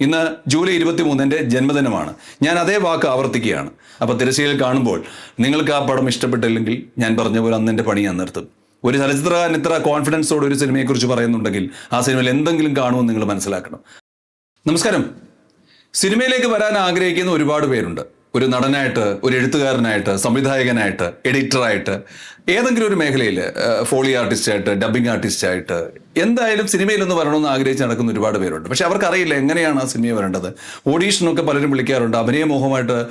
ഇന്ന് ജൂലൈ ഇരുപത്തി മൂന്നിന്റെ ജന്മദിനമാണ്. ഞാൻ അതേ വാക്ക് ആവർത്തിക്കുകയാണ്. അപ്പോൾ തിരശ്ശീലയിൽ കാണുമ്പോൾ നിങ്ങൾക്ക് ആ പടം ഇഷ്ടപ്പെട്ടില്ലെങ്കിൽ ഞാൻ പറഞ്ഞ പോലെ അന്ന് എന്റെ പണി ഞാൻ നിർത്തും. ഒരു ചലച്ചിത്രകാരൻ ഇത്ര കോൺഫിഡൻസോടെ ഒരു സിനിമയെക്കുറിച്ച് പറയുന്നുണ്ടെങ്കിൽ ആ സിനിമയിൽ എന്തെങ്കിലും കാണുമെന്ന് നിങ്ങൾ മനസ്സിലാക്കണം. നമസ്കാരം. സിനിമയിലേക്ക് വരാൻ ആഗ്രഹിക്കുന്ന ഒരുപാട് പേരുണ്ട്. ഒരു നടനായിട്ട് ഒരു എഴുത്തുകാരനായിട്ട് സംവിധായകനായിട്ട് എഡിറ്ററായിട്ട് ഏതെങ്കിലും ഒരു മേഖലയിൽ ഫോളി ആർട്ടിസ്റ്റായിട്ട് ഡബ്ബിംഗ് ആർട്ടിസ്റ്റായിട്ട് എന്തായാലും സിനിമയിലൊന്ന് വരണമെന്ന് ആഗ്രഹിച്ച് നടക്കുന്ന ഒരുപാട് പേരുണ്ട്. പക്ഷെ അവർക്കറിയില്ല എങ്ങനെയാണ് ആ സിനിമ വരേണ്ടത്. ഓഡീഷനൊക്കെ പലരും വിളിക്കാറുണ്ട്. അഭിനയമോഹമായിട്ട്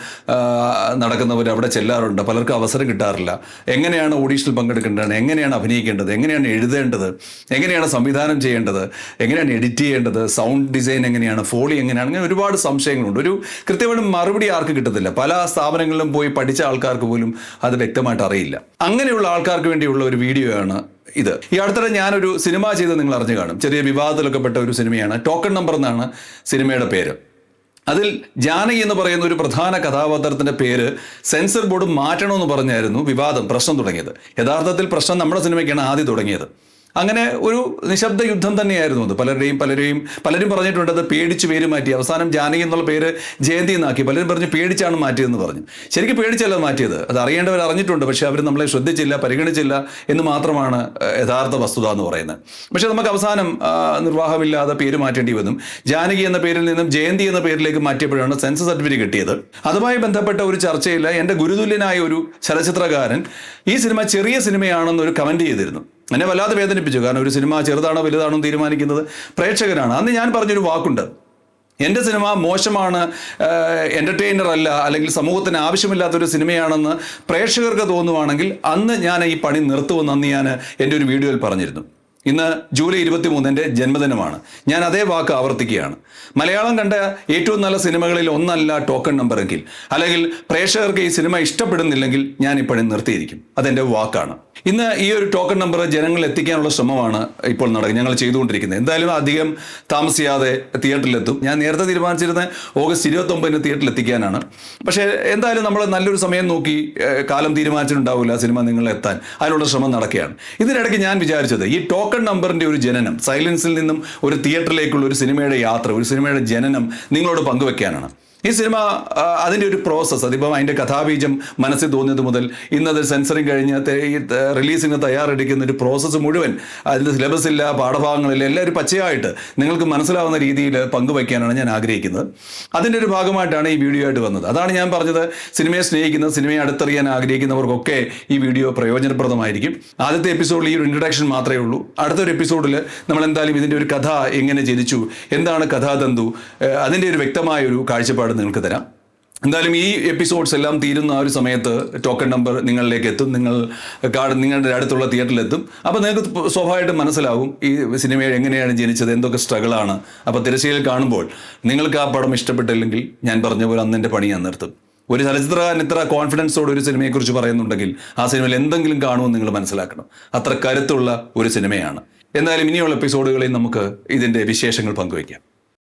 നടക്കുന്നവർ അവിടെ ചെല്ലാറുണ്ട്. പലർക്കും അവസരം കിട്ടാറില്ല. എങ്ങനെയാണ് ഓഡീഷനിൽ പങ്കെടുക്കേണ്ടത്? എങ്ങനെയാണ് അഭിനയിക്കേണ്ടത്? എങ്ങനെയാണ് എഴുതേണ്ടത്? എങ്ങനെയാണ് സംവിധാനം ചെയ്യേണ്ടത്? എങ്ങനെയാണ് എഡിറ്റ് ചെയ്യേണ്ടത്? സൗണ്ട് ഡിസൈൻ എങ്ങനെയാണ്? ഫോളി എങ്ങനെയാണ്? അങ്ങനെ ഒരുപാട് സംശയങ്ങളുണ്ട്. ഒരു കൃത്യമായിട്ട് മറുപടി ആർക്ക് കിട്ടത്തില്ല. പല സ്ഥാപനങ്ങളിലും പോയി പഠിച്ച ആൾക്കാർക്ക് പോലും അത് വ്യക്തമായിട്ട് അറിയില്ല. അങ്ങനെയുള്ള ആൾക്കാർക്ക് വേണ്ടിയുള്ള ഒരു വീഡിയോ ആണ് ഇത്. ഈ അടുത്തിടെ ഞാനൊരു സിനിമ ചെയ്ത് നിങ്ങൾ അറിഞ്ഞു കാണും. ചെറിയ വിവാദത്തിലൊക്കെ പെട്ട ഒരു സിനിമയാണ്. ടോക്കൺ നമ്പർ എന്നാണ് സിനിമയുടെ പേര്. അതിൽ ജാനകി എന്ന് പറയുന്ന ഒരു പ്രധാന കഥാപാത്രത്തിന്റെ പേര് സെൻസർ ബോർഡ് മാറ്റണമെന്ന് പറഞ്ഞായിരുന്നു വിവാദം പ്രശ്നം തുടങ്ങിയത്. യഥാർത്ഥത്തിൽ പ്രശ്നം നമ്മുടെ സിനിമയ്ക്കാണ് ആദ്യം തുടങ്ങിയത്. അങ്ങനെ ഒരു നിശബ്ദ യുദ്ധം തന്നെയായിരുന്നു അത്. പലരുടെയും പലരെയും പലരും പറഞ്ഞിട്ടുണ്ട് അത് പേടിച്ച് പേര് മാറ്റി. അവസാനം ജാനകി എന്നുള്ള പേര് ജയന്തി എന്നാക്കി. പലരും പറഞ്ഞ് പേടിച്ചാണ് മാറ്റിയതെന്ന് പറഞ്ഞു. ശരിക്കും പേടിച്ചല്ല മാറ്റിയത്. അത് അറിയേണ്ടവർ അറിഞ്ഞിട്ടുണ്ട്. പക്ഷേ അവർ നമ്മളെ ശ്രദ്ധിച്ചില്ല പരിഗണിച്ചില്ല എന്ന് മാത്രമാണ് യഥാർത്ഥ വസ്തുത എന്ന് പറയുന്നത്. പക്ഷേ നമുക്ക് അവസാനം നിർവാഹമില്ലാതെ പേര് മാറ്റേണ്ടി വന്നു. ജാനകി എന്ന പേരിൽ നിന്നും ജയന്തി എന്ന പേരിലേക്ക് മാറ്റിയപ്പോഴാണ് സെൻസസ് സർട്ടിഫിക്കറ്റ് കിട്ടിയത്. അതുമായി ബന്ധപ്പെട്ട ഒരു ചർച്ചയിൽ എന്റെ ഗുരുതുല്യനായ ഒരു ചലച്ചിത്രകാരൻ ഈ സിനിമ ചെറിയ സിനിമയാണെന്നൊരു കമന്റ് ചെയ്തിരുന്നു. എന്നെ വല്ലാതെ വേദനിപ്പിച്ചു. കാരണം ഒരു സിനിമ ചെറുതാണോ വലുതാണോ തീരുമാനിക്കുന്നത് പ്രേക്ഷകരാണ് അന്ന് ഞാൻ പറഞ്ഞൊരു വാക്കുണ്ട്. എന്റെ സിനിമ മോശമാണ് എന്റർടൈനർ അല്ല അല്ലെങ്കിൽ സമൂഹത്തിന് ആവശ്യമില്ലാത്തൊരു സിനിമയാണെന്ന് പ്രേക്ഷകർക്ക് തോന്നുവാണെങ്കിൽ അന്ന് ഞാൻ ഈ പണി നിർത്തുമെന്ന് അന്ന് ഞാൻ എന്റെ ഒരു വീഡിയോയിൽ പറഞ്ഞിരുന്നു. ഇന്ന് ജൂലൈ ഇരുപത്തി മൂന്നിന്റെ ജന്മദിനമാണ്. ഞാൻ അതേ വാക്ക് ആവർത്തിക്കുകയാണ്. മലയാളം കണ്ട ഏറ്റവും നല്ല സിനിമകളിൽ ഒന്നല്ല ടോക്കൺ നമ്പർ എങ്കിൽ അല്ലെങ്കിൽ പ്രേക്ഷകർക്ക് ഈ സിനിമ ഇഷ്ടപ്പെടുന്നില്ലെങ്കിൽ ഞാൻ ഇപ്പോഴും നിർത്തിയിരിക്കും. അതെന്റെ വാക്കാണ്. ഇന്ന് ഈ ഒരു ടോക്കൺ നമ്പർ ജനങ്ങളിൽ എത്തിക്കാനുള്ള ശ്രമമാണ് ഇപ്പോൾ നടക്കുന്നത്. ഞങ്ങൾ ചെയ്തുകൊണ്ടിരിക്കുന്നത്. എന്തായാലും അധികം താമസിയാതെ തിയേറ്ററിലെത്തും. ഞാൻ നേരത്തെ തീരുമാനിച്ചിരുന്ന ഓഗസ്റ്റ് ഇരുപത്തൊമ്പതിന് തിയേറ്ററിൽ എത്തിക്കാനാണ് പക്ഷേ എന്തായാലും നമ്മൾ നല്ലൊരു സമയം നോക്കി കാലം തീരുമാനിച്ചിട്ടുണ്ടാവില്ല സിനിമ നിങ്ങളെത്താൻ. അതിനുള്ള ശ്രമം നടക്കുകയാണ്. ഇതിനിടയ്ക്ക് ഞാൻ വിചാരിച്ചത് ഈ ടോക്കൺ നമ്പറിന്റെ ഒരു ജനനം സൈലൻസിൽ നിന്നും ഒരു തിയേറ്ററിലേക്കുള്ള ഒരു സിനിമയുടെ യാത്ര ഒരു സിനിമയുടെ ജനനം നിങ്ങളോട് പങ്കുവെക്കാനാണ്. ഈ സിനിമ അതിന്റെ ഒരു പ്രോസസ്സ് അതിപ്പം അതിന്റെ കഥാബീജം മനസ്സിൽ തോന്നിയത് മുതൽ ഇന്നത് സെൻസറിങ് കഴിഞ്ഞ് ഈ റിലീസിന് തയ്യാറെടുക്കുന്ന ഒരു പ്രോസസ്സ് മുഴുവൻ അതിന്റെ സിലബസ് ഇല്ല പാഠഭാഗങ്ങളില്ല എല്ലാം ഒരു പച്ചയായിട്ട് നിങ്ങൾക്ക് മനസ്സിലാവുന്ന രീതിയിൽ പങ്കുവയ്ക്കാനാണ് ഞാൻ ആഗ്രഹിക്കുന്നത്. അതിന്റെ ഒരു ഭാഗമായിട്ടാണ് ഈ വീഡിയോ ആയിട്ട് വന്നത്. അതാണ് ഞാൻ പറഞ്ഞത് സിനിമയെ സ്നേഹിക്കുന്ന സിനിമയെ അടുത്തറിയാൻ ആഗ്രഹിക്കുന്നവർക്കൊക്കെ ഈ വീഡിയോ പ്രയോജനപ്രദമായിരിക്കും. ആദ്യത്തെ എപ്പിസോഡിൽ ഈ ഒരു ഇൻട്രഡക്ഷൻ മാത്രമേ ഉള്ളൂ. അടുത്തൊരു എപ്പിസോഡിൽ നമ്മൾ എന്തായാലും ഇതിന്റെ ഒരു കഥ എങ്ങനെ ജനിച്ചു എന്താണ് കഥാതന്തു അതിന്റെ ഒരു വ്യക്തമായ ഒരു കാഴ്ചപ്പാട് നിങ്ങൾക്ക് തരാം. എന്തായാലും ഈ എപ്പിസോഡ്സ് എല്ലാം തീരുന്ന ആ ഒരു സമയത്ത് ടോക്കൺ നമ്പർ നിങ്ങളിലേക്ക് എത്തും. നിങ്ങൾ കാർഡ് നിങ്ങളുടെ അടുത്തുള്ള തിയേറ്ററിലെത്തും അപ്പോൾ നിങ്ങൾക്ക് സ്വാഭാവികമായിട്ടും മനസ്സിലാവും ഈ സിനിമ എങ്ങനെയാണ് ജനിച്ചത് എന്തൊക്കെ സ്ട്രഗിളാണ് അപ്പോൾ തിരശ്ശീലിൽ കാണുമ്പോൾ നിങ്ങൾക്ക് ആ പടം ഇഷ്ടപ്പെട്ടില്ലെങ്കിൽ ഞാൻ പറഞ്ഞ പോലെ അന്ന് എന്റെ പണി ഞാൻ നിർത്തും. ഒരു ചലച്ചിത്രകാരൻ ഇത്ര കോൺഫിഡൻസോടെ ഒരു സിനിമയെക്കുറിച്ച് പറയുന്നുണ്ടെങ്കിൽ ആ സിനിമയിൽ എന്തെങ്കിലും കാണുമെന്ന് നിങ്ങൾ മനസ്സിലാക്കണം. അത്ര കരുത്തുള്ള ഒരു സിനിമയാണ് എന്തായാലും ഇനിയുള്ള എപ്പിസോഡുകളിൽ നമുക്ക് ഇതിന്റെ വിശേഷങ്ങൾ പങ്കുവയ്ക്കാം.